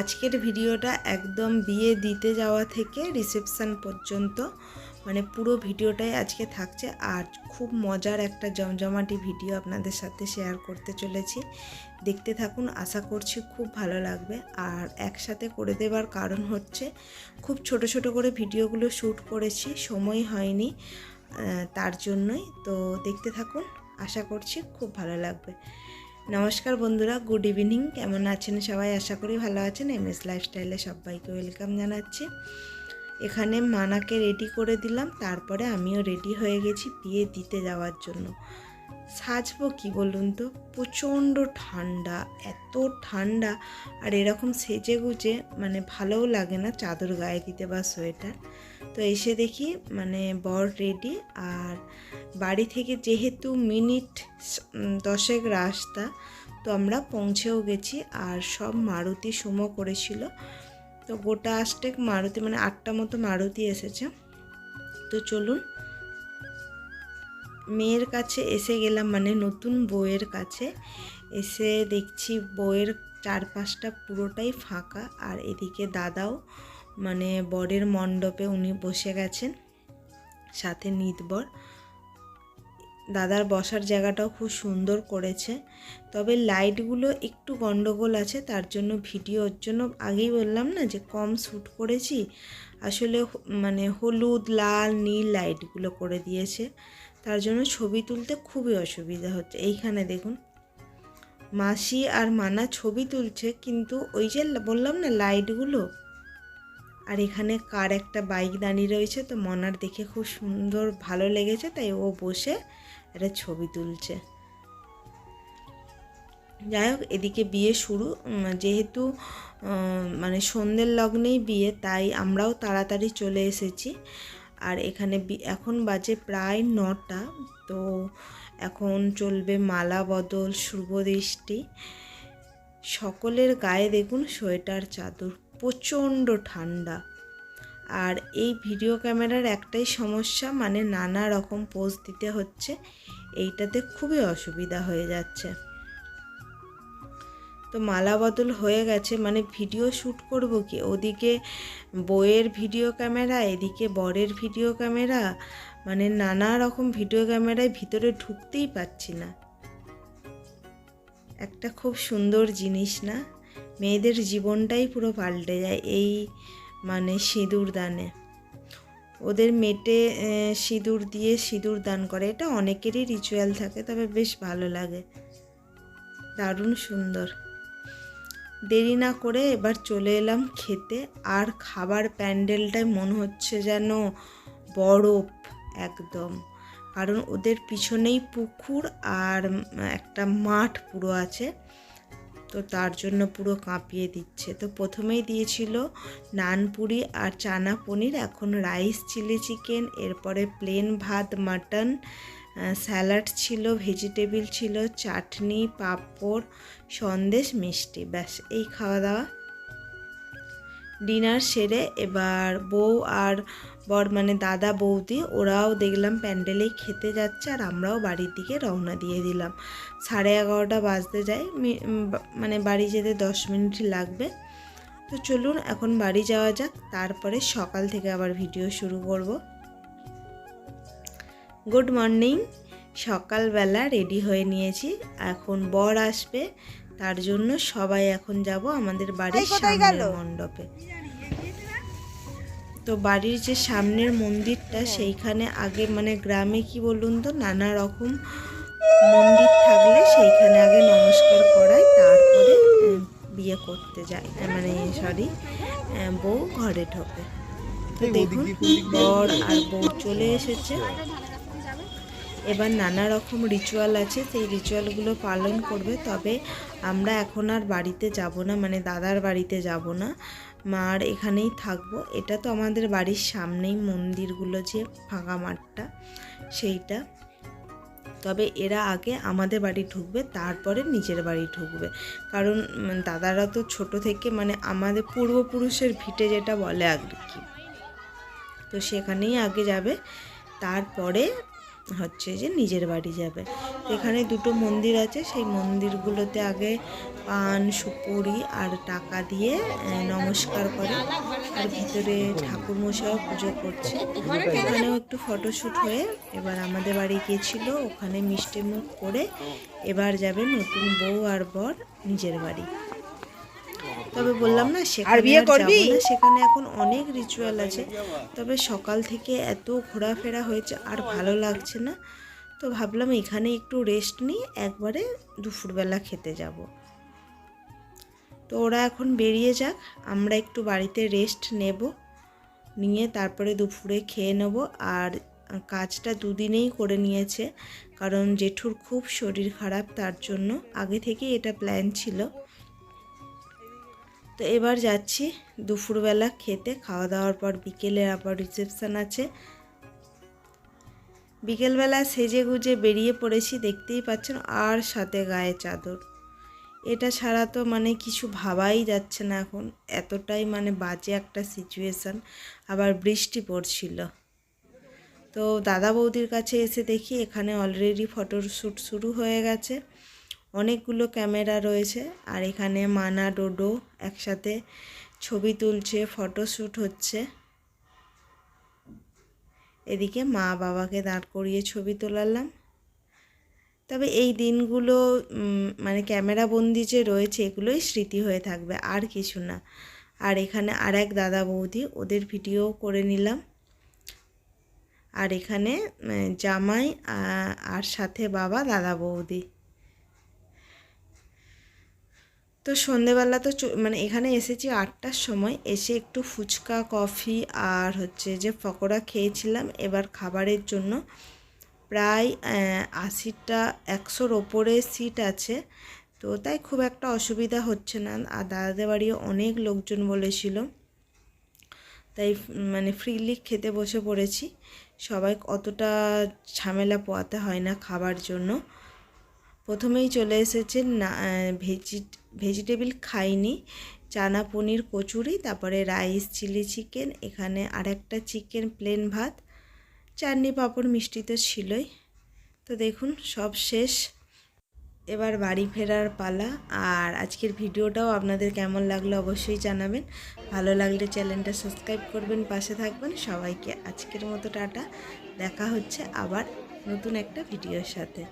আজকের ভিডিওটা একদম বিয়ে দিতে যাওয়া থেকে রিসেপশান পর্যন্ত মানে পুরো ভিডিওটাই আজকে থাকছে। আর খুব মজার একটা জমজমাটি ভিডিও আপনাদের সাথে শেয়ার করতে চলেছি। দেখতে থাকুন, আশা করছি খুব ভালো লাগবে। আর একসাথে করে দেবার কারণ হচ্ছে, খুব ছোট ছোট করে ভিডিওগুলো শ্যুট করেছি, সময় হয়নি তার জন্যই। তো দেখতে থাকুন, আশা করছি খুব ভালো লাগবে। নমস্কার বন্ধুরা, গুড ইভিনিং। কেমন আছেন সবাই? আশা করি ভালো আছেন। এম এস লাইফস্টাইলে সবাইকে ওয়েলকাম জানাচ্ছি। এখানে মানাকে রেডি করে দিলাম। তারপরে আমিও রেডি হয়ে গেছি বিয়ে দিতে যাওয়ার জন্য। সাজবো কি বলুন তো? প্রচণ্ড ঠান্ডা, এত ঠান্ডা। আর এরকম সেজে গুজে মানে ভালোও লাগে না চাদর গায়ে দিতে বা সোয়েটার। তো এসে দেখি মানে বর রেডি আর বাড়ি থেকে যেহেতু মিনিট দশেক রাস্তা, তো আমরা পৌঁছেও গেছি আর সব মারুতি সুমো করেছিল। তো গোটা আষ্টেক মারুতি মানে আটটা মতো মারুতি এসেছে। তো চলুন, মেয়ের কাছে এসে গেলাম মানে নতুন বউয়ের কাছে। এসে দেখছি বউয়ের চারপাশটা পুরোটাই ফাঁকা আর এদিকে দাদাও মানে বরের মণ্ডপে উনি বসে গেছেন, সাথে নিতবর দাদার বসার জায়গাটাও খুব সুন্দর করেছে, তবে লাইটগুলো একটু গন্ডগোল আছে, তার জন্য ভিডিওর জন্য আগেই বললাম না যে কম শ্যুট করেছি, আসলে মানে হলুদ, লাল, নীল লাইটগুলো করে দিয়েছে, তার জন্য ছবি তুলতে খুবই অসুবিধা হচ্ছে। এইখানে দেখুন, মাসি আর মানা ছবি তুলছে, কিন্তু ওই যে বললাম না লাইটগুলো আর এখানে কার একটা বাইক দাঁড়িয়ে রয়েছে তো মনার দেখে খুব সুন্দর ভালো লেগেছে, তাই ও বসে একটা ছবি তুলছে। যাই হোক, এদিকে বিয়ে শুরু। যেহেতু মানে সন্ধ্যের লগ্নেই বিয়ে, তাই আমরাও তাড়াতাড়ি চলে এসেছি। আর এখানে এখন বাজে প্রায় নটা, তো এখন চলবে মালা বদল, শুভ দৃষ্টি। সকলের গায়ে দেখুন সোয়েটার, চাদর। প্রচণ্ড ঠান্ডা। আর এই ভিডিও ক্যামেরার একটাই সমস্যা মানে নানা রকম পোজ দিতে হচ্ছে, এইটাতে খুবই অসুবিধা হয়ে যাচ্ছে। তো মালা বদল হয়ে গেছে মানে ভিডিও শ্যুট করব কি? ওদিকে বইয়ের ভিডিও ক্যামেরা এদিকে বরের ভিডিও ক্যামেরা মানে নানা রকম ভিডিও ক্যামেরায় ভিতরে ঢুকতেই পাচ্ছি না। একটা খুব সুন্দর জিনিস না? মেয়েদের জীবনটাই পুরো পাল্টে যায় এই মানে সিঁদুর দানে। ওদের মেটে সিঁদুর দিয়ে সিঁদুর দান করে। এটা অনেকেরই রিচুয়াল থাকে, তবে বেশ ভালো লাগে। দারুণ সুন্দর। দেরি না করে এবার চলে এলাম খেতে। আর খাবার প্যান্ডেলটায় মনে হচ্ছে যেন বরফ একদম। কারণ ওদের পিছনেই পুকুর আর একটা মাঠ পুরো আছে। তো তার জন্য পুরো কাঁপিয়ে দিচ্ছে। তো প্রথমেই দিয়েছিল নানপুরি আর চানা পনির, এখন রাইস, চিলি চিকেন, এরপরে প্লেন ভাত, মাটন স্যালাড ছিল, ভেজিটেবিল ছিল, চাটনি, পাপড়, সন্দেশ, মিষ্টি, ব্যাস, এই খাওয়া দাওয়া ডিনার সেরে এবার বউ আর বর মানে দাদা বৌদি, ওরাও দেখলাম প্যান্ডেলেই খেতে যাচ্ছে আর আমরাও বাড়ির দিকে রওনা দিয়ে দিলাম। সাড়ে এগারোটা বাজতে যায় মানে বাড়ি যেতে দশ মিনিট লাগবে। তো চলুন এখন বাড়ি যাওয়া যাক, তারপরে সকাল থেকে আবার ভিডিও শুরু করব। গুড মর্নিং, সকালবেলা রেডি হয়ে নিয়েছি, এখন বর আসবে। তার জন্য সবাই এখন যাব আমাদের বাড়ির সামনের মণ্ডপে। তো বাড়ির যে সামনের মন্দিরটা সেইখানে আগে মানে গ্রামে কি বলুন তো নানা রকম মন্দির থাকলে সেইখানে আগে নমস্কার করায় তারপরে বিয়ে করতে যায়। মানে সরি বউ ঘরে ঢোকে। তো দেখুন বর আর বউ চলে এসেছে। এবার নানা রকম রিচুয়াল আছে, সেই রিচুয়ালগুলো পালন করবে। তবে আমরা এখন আর বাড়িতে যাব না মানে দাদার বাড়িতে যাব না। মার এখানেই থাকব। এটা তো আমাদের বাড়ির সামনেই মন্দিরগুলো যে ফাঁকা মাঠটা, সেইটা। তবে এরা আগে আমাদের বাড়ি ঢুকবে, তারপরে নিজের বাড়ি ঢুকবে। কারণ দাদারা তো ছোট থেকে মানে আমাদের পূর্বপুরুষের ভিটে যেটা বলে আর কি। তো সেখানেই আগে যাবে। তারপরে হচ্ছে যে নিজের বাড়ি যাবে। এখানে দুটো মন্দির আছে, সেই মন্দিরগুলোতে আগে পান, সুপুরি আর টাকা দিয়ে নমস্কার করে। আর ভিতরে ঠাকুর মশাইও পুজো করছে। এখানেও একটু ফটোশ্যুট হয়ে এবার আমাদের বাড়ি গিয়েছিল, ওখানে মিষ্টি মুখ করে এবার যাবে নতুন বউ আর বর নিজের বাড়ি। তবে বললাম না সেখানে করবি? সেখানে এখন অনেক রিচুয়াল আছে। তবে সকাল থেকে এত ঘোরাফেরা হয়েছে আর ভালো লাগছে না। তো ভাবলাম এখানে একটু রেস্ট নিই একবারে দুপুরবেলা খেতে যাব। তো ওরা এখন বেরিয়ে যাক আমরা একটু বাড়িতে রেস্ট নেব নিয়ে তারপরে দুপুরে খেয়ে নেব। আর কাজটা দুদিনেই করে নিয়েছে কারণ জেঠুর খুব শরীর খারাপ তার জন্য। আগে থেকেই এটা প্ল্যান ছিল। তো এবার যাচ্ছি দুপুরবেলা খেতে, খাওয়া দাওয়ার পর বিকেলে আবার রিসেপশন আছে। বিকেলবেলা সেজে গুজে বেরিয়ে পড়েছি, দেখতেই পাচ্ছেন আর সাথে গায়ে চাদর। এটা ছাড়া তো মানে কিছু ভাবাই যাচ্ছে না এখন, এতটাই মানে বাজে একটা সিচুয়েশান আবার বৃষ্টি পড়ছিল। তো দাদা বৌদির কাছে এসে দেখি এখানে অলরেডি ফটোশ্যুট শুরু হয়ে গেছে। অনেকগুলো ক্যামেরা রয়েছে আর এখানে মানা ডোডো একসাথে ছবি তুলছে, ফটোশ্যুট হচ্ছে। এদিকে মা বাবাকে দাঁড় করিয়ে ছবি তোলালাম। তবে এই দিনগুলো মানে ক্যামেরা বন্দি যে রয়েছে, এগুলোই স্মৃতি হয়ে থাকবে, আর কিছু না। আর এখানে আর এক দাদা বৌদি, ওদের ভিডিও করে নিলাম। আর এখানে জামাই আর সাথে বাবা, দাদা বৌদি। তো সন্ধেবেলা তো মানে এখানে এসেছি আটটার সময়, এসে একটু ফুচকা, কফি আর হচ্ছে যে পকোড়া খেয়েছিলাম। এবার খাবারের জন্য প্রায় আশিটা, একশোর ওপরে সিট আছে। তো তাই খুব একটা অসুবিধা হচ্ছে না। আর দাদাদের বাড়িও অনেক লোকজন বলেছিল। তাই মানে ফ্রিলি খেতে বসে পড়েছি। সবাই অতটা ঝামেলা পোয়াতে হয় না খাবার জন্য। প্রথমেই চলে এসেছে না ভেজি ভেজিটেবিল খাইনি, চানা পনির কচুরি, তারপরে রাইস, চিলি চিকেন, এখানে আরেকটা চিকেন প্লেন ভাত, চাটনি পাঁপড় মিষ্টি তো ছিলই। তো দেখুন, সব শেষ। এবার বাড়ি ফেরার পালা। আর আজকের ভিডিওটাও আপনাদের কেমন লাগল অবশ্যই জানাবেন। ভালো লাগলে চ্যানেলটা সাবস্ক্রাইব করবেন, পাশে থাকবেন। সবাইকে আজকের মতো টাটা। দেখা হচ্ছে আবার নতুন একটা ভিডিওর সাথে।